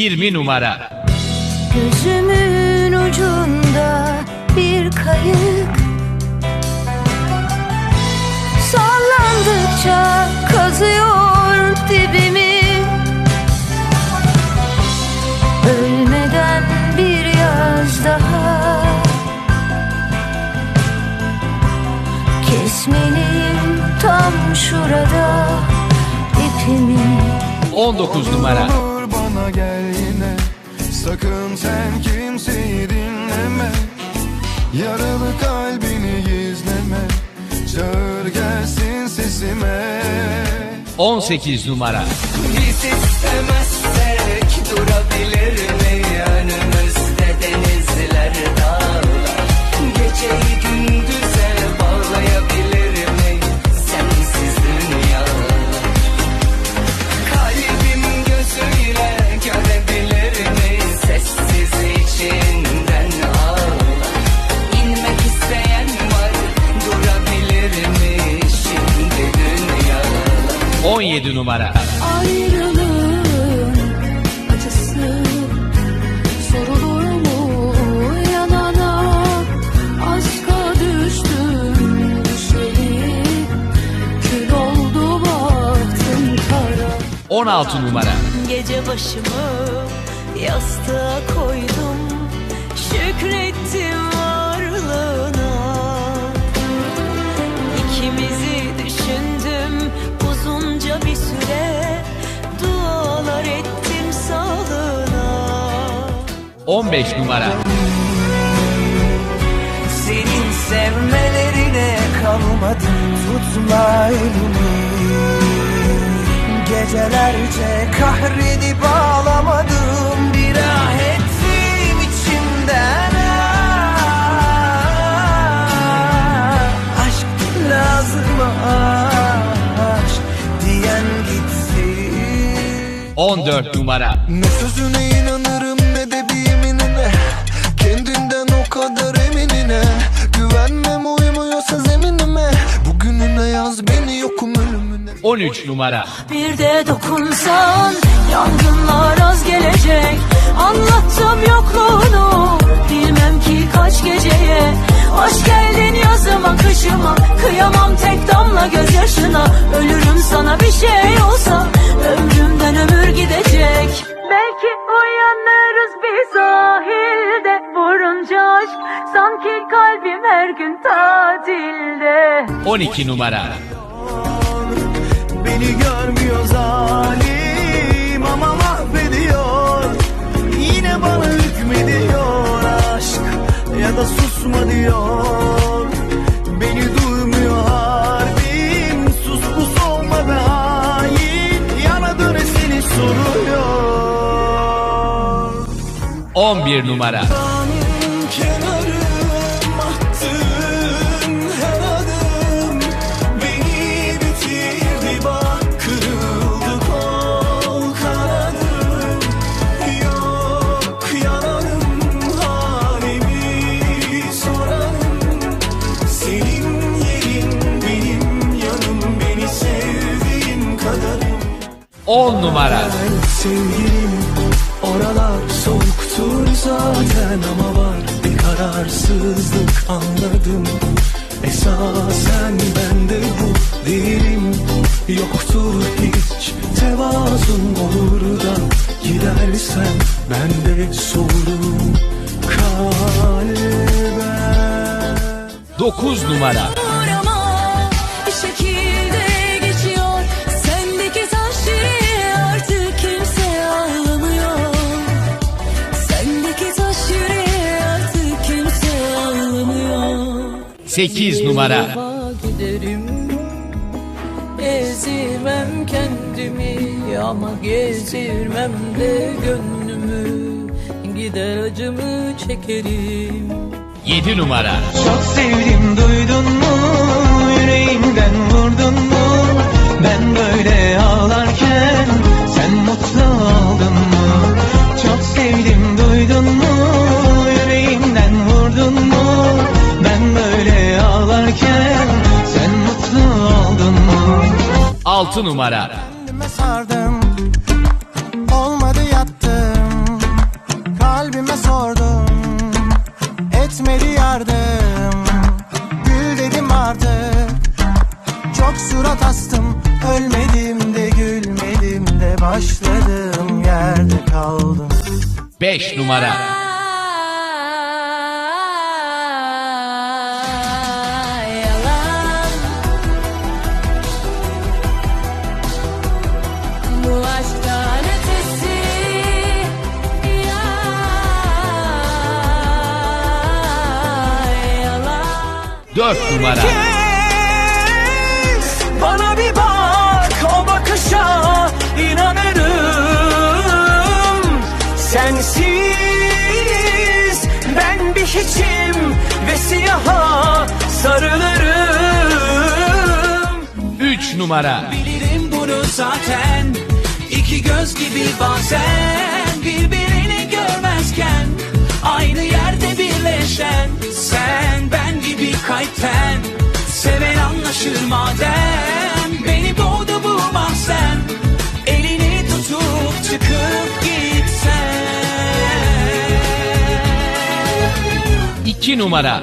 20 numara. Gözümün ucunda bir kayık Sallandıkça kazıyor dibimi Ölmeden bir yaz daha Kesmeliyim tam şurada ipimi 19 numara. Sakın sen kimseyi dinleme. Yaralı kalbini gizleme. Çağır gelsin sesime. 18 numara. Biz istemezsek 17 numara. Ayrılığın acısı sorulur mu yanana Aşka düştüm düşeli Kül oldu bahtım kara 16 numara. Gece başımı yastığa koydum Şükrettim varlığına İkimizi 15 numara. Senin sevmelerine kalmadım tutma elimi Gecelerce kahredip ağlamadım bir ah ettim içimden ah. Aşk lazım aşk diyen gitsin 14 numara. Ne sözüne 13 numara. Bir de dokunsan yangınlar az gelecek. Anlattım yokluğunu bilmem ki kaç geceye. Hoş geldin yazıma kışıma Kıyamam tek damla gözyaşına. Ölürüm sana bir şey olsa Ömrümden ömür gidecek. Belki uyanırız bir sahilde Vurunca aşk sanki kalbim her gün tatilde. 12 numara. Beni görmüyor zalim ama mahvediyor. Yine bana hükmediyor aşk ya da susma diyor. Beni duymuyor harbim sus pus olma be hain. Yana döne seni soruyor 11 numara. 10 numara. Sevgilim oralar soğuktur zaten ama var bir kararsızlık anladım Esasen bende bu değilim yoktur hiç tevazun olur da gidersen ben de sorum kalbe 9 numara. 8 numara. Giderim Ezirmem kendimi ama gezdirmem de gönlümü Gider acımı çekerim 7 numara. Çok sevdim duydun 6 numara. Kendime sardım. Olmadı yattım. Sordum. Etmedi yardım. Gül dedim artık. Çok surat astım. Ölmedim de gülmedim de Başladım. Yerde kaldım. 5 numara 4 numara. Bana bir bak o bakışa inanırım. Sensiz ben bir hiçim ve siyaha sarılırım. 3 numara. Bilirim bunu zaten iki göz gibi bazen birbirini görmezken Aynı yerde birleşen sen ben kalpten Seven anlaşır madem. Beni doğdu bu mahzen Elini tutup çıkıp gitsen. 2 numara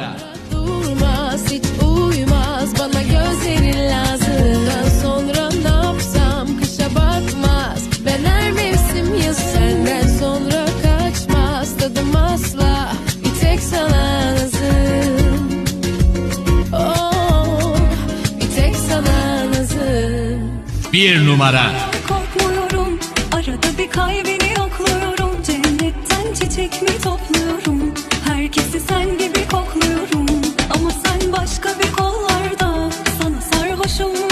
bir numara. Korkmuyorum, arada bir kaybeni yokluyorum. Cennetten çiçek mi topluyorum? Herkesi sen gibi kokluyorum. Ama sen başka bir kollarda. Sana sarhoşum